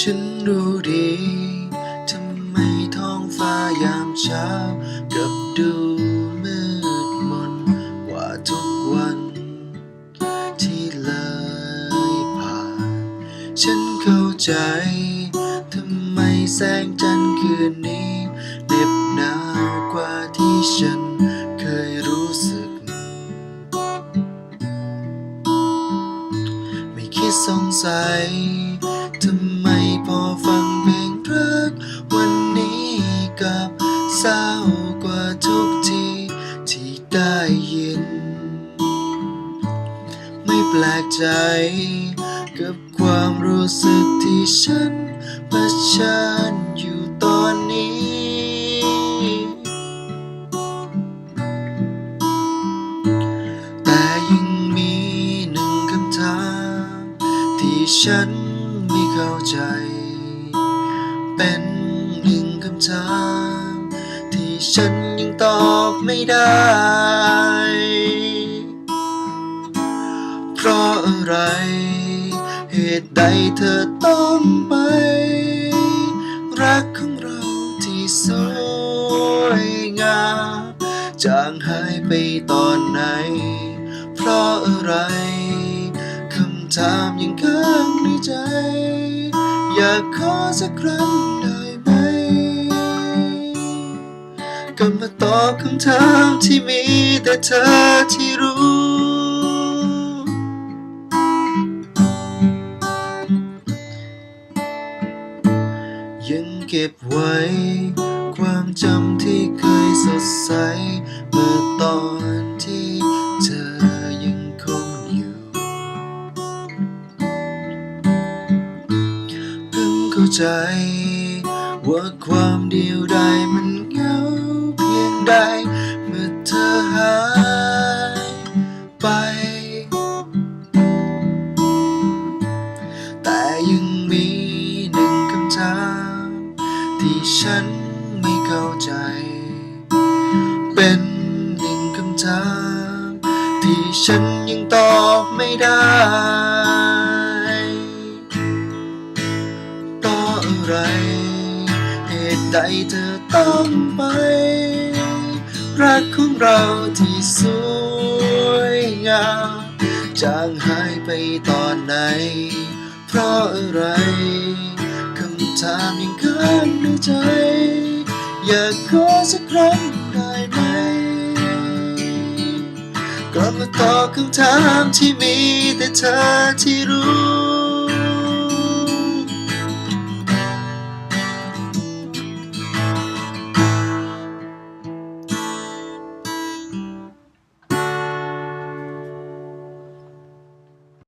ฉันรู้ดีทำไมท้องฟ้ายามเช้ากับดูมืดมนกว่าทุกวัน ที่เลยผ่าน ฉันเข้าใจทำไมแสงจันทร์คืนนี้เหน็บหนาวกว่าที่ฉันเคยรู้สึก ไม่คิดสงสัย ลกใจ กับความรู้สึกที่ฉันเผชิญอยู่ตอนนี้ แต่ยังมีหนึ่งคำถามที่ฉันไม่เข้าใจ เป็นหนึ่งคำถามที่ฉันยังตอบไม่ได้ ไร เหตุใดเธอต้องไป รักของเราที่สวยงามจางหายไปตอนไหน เพราะอะไรคำถามยังค้างในใจ อยากขอสักครั้งได้ไหมก็มาตอบคำถามที่มีแต่เธอที่รู้ เก็บไว้ ความจำที่เคยสดใส เมื่อตอนที่เธอยังคงอยู่ เพิ่งเข้าใจ ว่าความเดียวดายมันเหงาเพียงใด เมื่อเธอหายไป ที่ฉันไม่เข้าใจ เป็นหนึ่งคำถาม ที่ฉันยังตอบไม่ได้เพราะอะไร เหตุใดเธอต้องไป รักของเราที่สวยงามจางหายไปตอนไหน เพราะอะไร ถามยังค้างในใจ อยากขอสักครั้งได้ไหมกลับมาตอบคำถามที่มีแต่เธอที่รู้